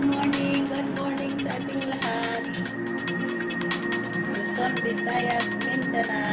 good morning, good morning sa ating lahat. Luzon, Visayas, Mindanao.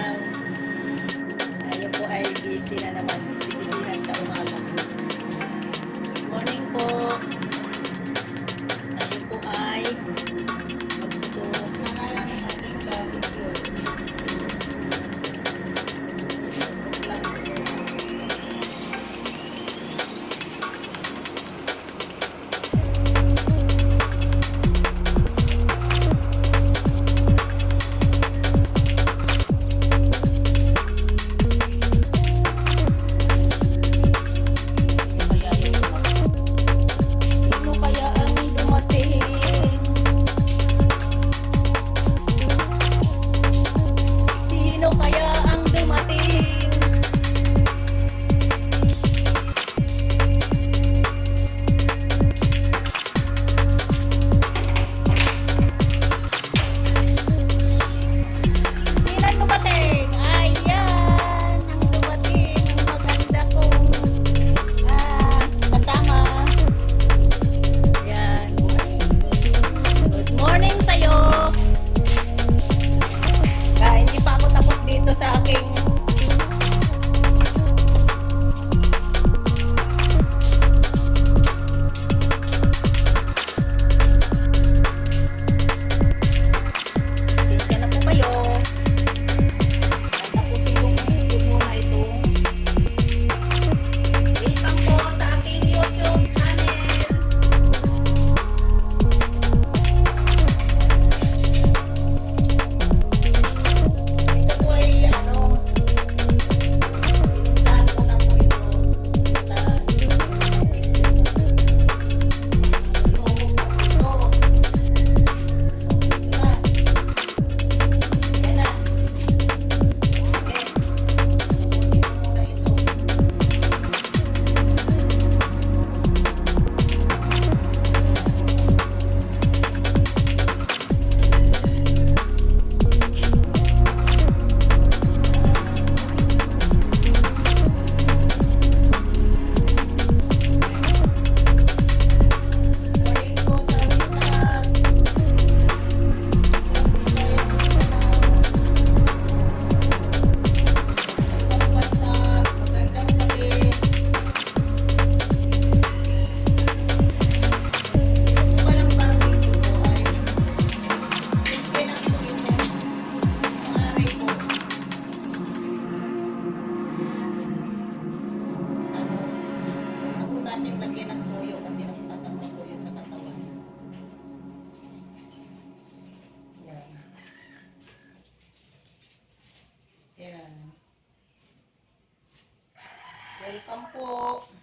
Yan. Welcome po.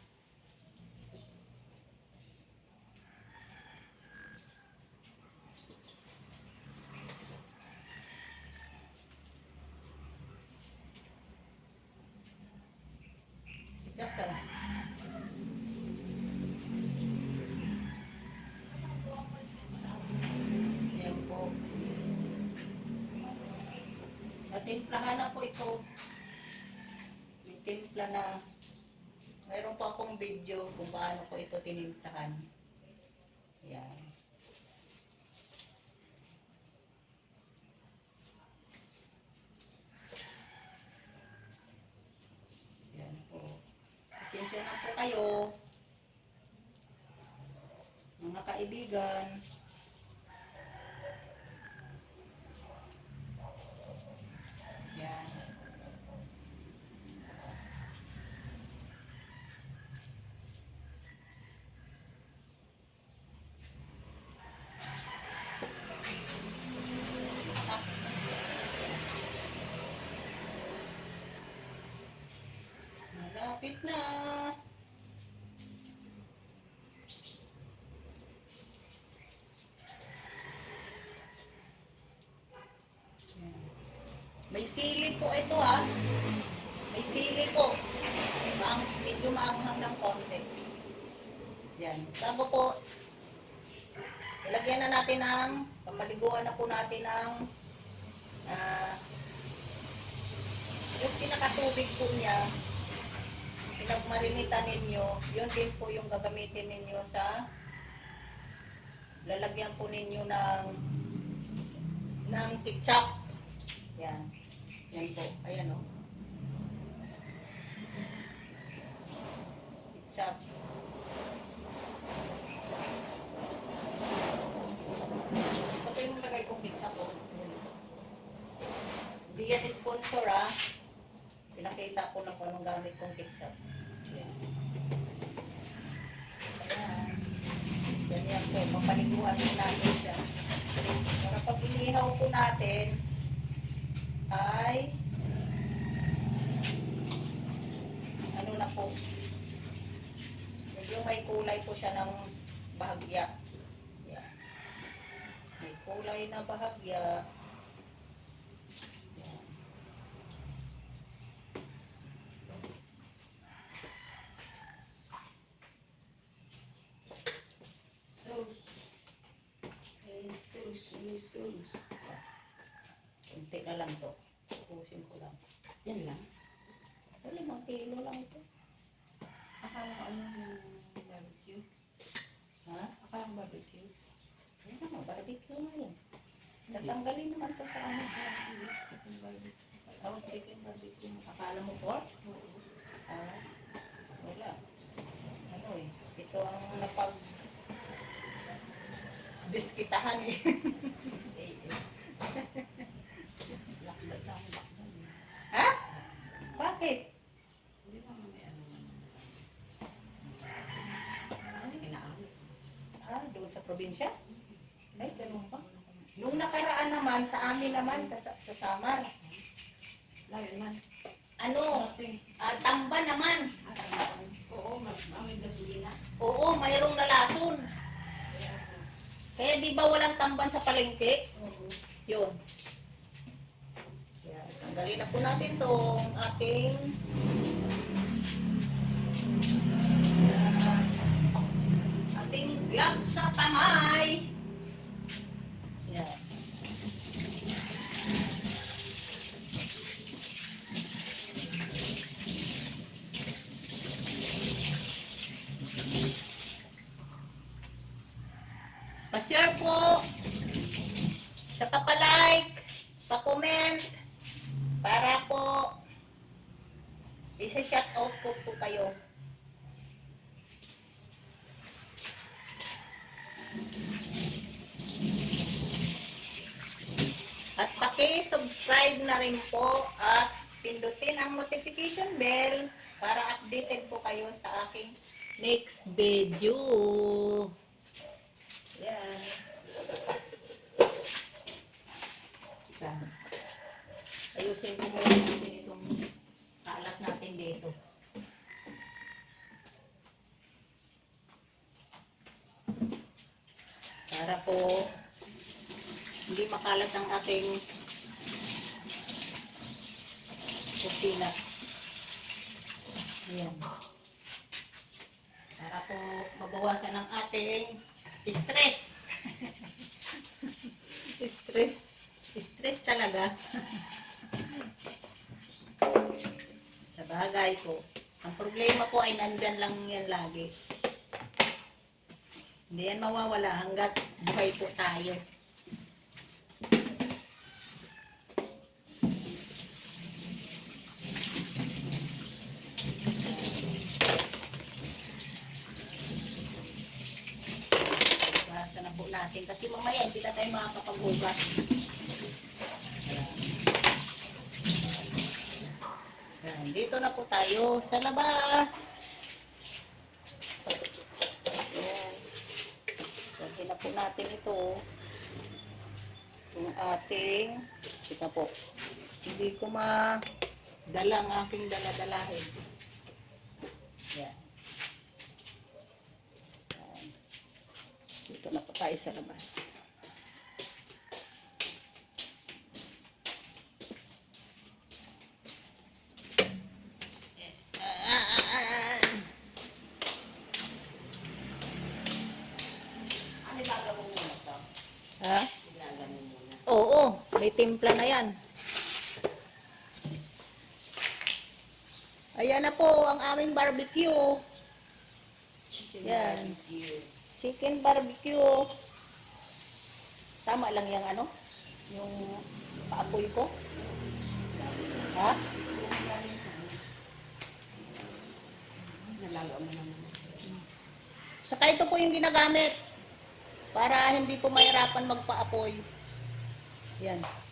Natimplahan na po ito. May timpla na. Mayroon pa akong video kung paano ko ito tinimplahan. Yan. Yan po. Pasensya na po kayo. Mga kaibigan. Yan. Malapit na. Yan. May sili po ito ha. May sili po. Maang, medyo maanghang ng konti. Yan. Sabo po, ilagyan na natin ng, papaliguan na po natin ng ah, yung pinakatubig po niya, pinagmarinitan ninyo, yun din po yung gagamitin ninyo sa lalagyan po ninyo ng ng ketchup. Yan. Yan po. Ayan o. Ketchup. Ito po yung lagay kong ketchup po. Hindi yan sponsor ah. Pinakita ko na kung anong gamit kong ketchup. Yan. Ayan. Ganyan po, mapaliguan po natin siya. Para pag inihaw po natin, ay ano na po, medyo may kulay po siya ng bahagya. Yan. May kulay na bahagya. Yan. Sauce, may sauce. Kunti na lang to. Pupusin ko lang. Yan lang. Mga kilo lang ito. Akala ko ano yung barbecue. Ha? Akala ko barbecue. Yan naman, barbecue nga yan. Tatanggalin naman to sa ano. Chicken barbecue. Oh, chicken barbecue. Akala mo pork? Oo. Ah, wala. Ano eh, ito ang napag diskitahan eh. Lakbad sa akin lakbad. eh. ha? Bakit? Hindi naman may ano. Ano yung inaawit? Ah, doon sa probinsya? Ay, ganun ba? Nung nakaraan naman, sa amin naman, sa, sa, sa Samar. Layo naman. Ano? Ah, tamba naman. Oo, mag- may gasolina. Oo, mayroong nalason. Kaya. Kaya di ba walang tamban sa palengke? Oo. Yun. Yan. Tanggalin na po natin tong ating isa-shout out ko po kayo. At paki-subscribe na rin po at pindutin ang notification bell para updated po kayo sa aking next video. Yan. Ayusin ko muna itong natin dito. Para po hindi makalat ang ating kusina. Ayan. Para po mabawasan ang ating stress. stress. Stress talaga. Sa bagay po. Ang problema po ay nandyan lang yan lagi. Hindi yan mawawala hanggat buhay po tayo. Basta na po natin. Kasi mamaya hindi na tayo makakapaghugas. Yan, dito na po tayo sa labas. Ayan. Kunti na po natin ito. Yung ating, kita po, hindi ko madala ang aking daladalahin. Yan. Dito na po tayo sa labas. Timpla na yan. Ayan na po ang aming barbecue. Chicken Yan. barbecue. Chicken barbecue. Tama lang yung ano? Yung paapoy ko? Ha? Nalaga mo naman. Saka ito po yung ginagamit para hindi po mahirapan magpaapoy. Yan.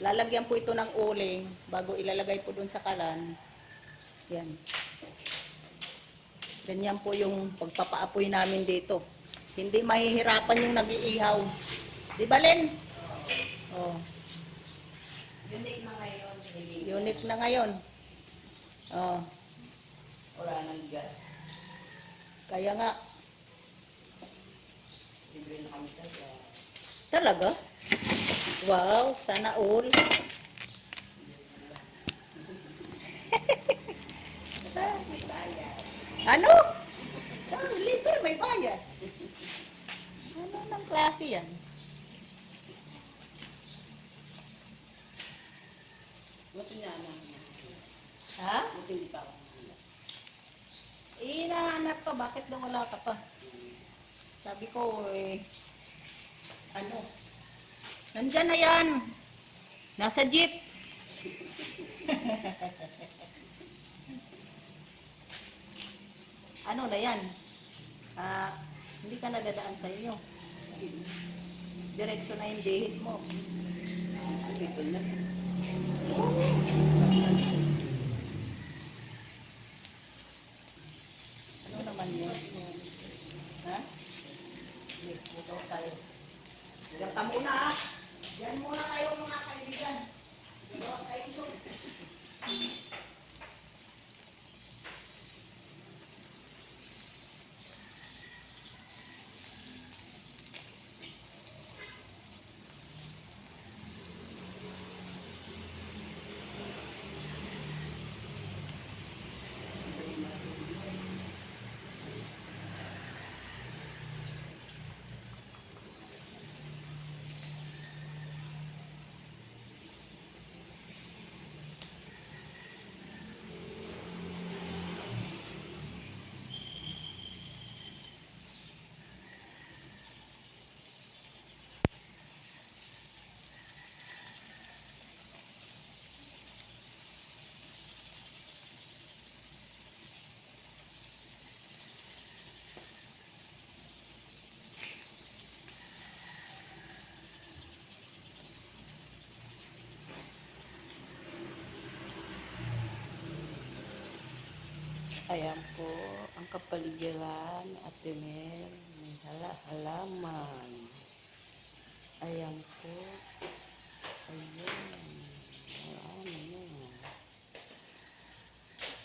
Lalagyan po ito ng uling bago ilalagay po dun sa kalan. Yan. Ganyan po yung pagpapaapoy namin dito. Hindi mahihirapan yung nag-iihaw. Di ba, Len? Oh, Unique na ngayon. Unique na ngayon. Oh, Wala nang gas. kaya nga, Libre na kami sa talaga? Wow, sana all. Ano? Sa libre may bayad. Ano ng klase yan? Buti niya na. Ha? Buti hindi pa ako. Inahanap ka, bakit daw wala ka pa? Sabi ko, eh, ano? Nandyan na yan. Nasa jeep. ano na yan? Ah, hindi ka nadadaan sa inyo. Diretso na yung bihis mo. Dito na. Ano naman yun? Ha? Dito tayo. Diyan ka muna ha. Diyan muna kayo mga kaibigan. Dito tayo doon. Ayan po, ang kapaligiran ni Ate Mel, may hala-halaman. Ayan po. Ayan. Ayan, ayan.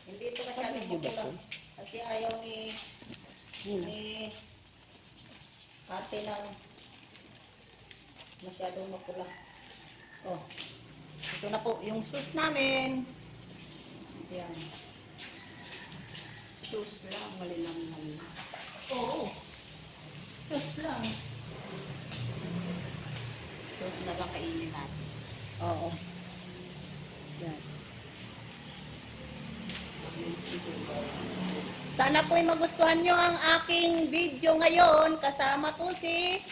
Hindi ito masyadong to? Kasi ayaw ni na. ni ate ng masyadong mapula. Oh. Ito na po yung sauce namin. Yan. Sus lang, malinamnam na. Oo. Sauce lang. Sus na lang kainin natin. Oo. Yan. Sana po'y magustuhan nyo ang aking video ngayon. Kasama po si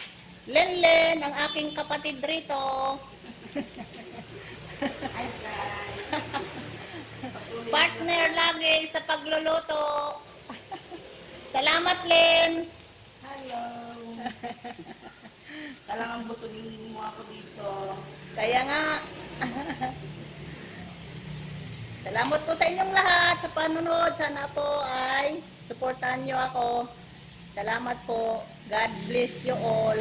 Lenlen, ang aking kapatid rito. Partner lagi sa pagluluto. Salamat, Len. Hello! Kailangan busugin mo ako dito. Kaya nga. Salamat po sa inyong lahat sa panunod. Sana po ay supportahan nyo ako. Salamat po. God bless you all.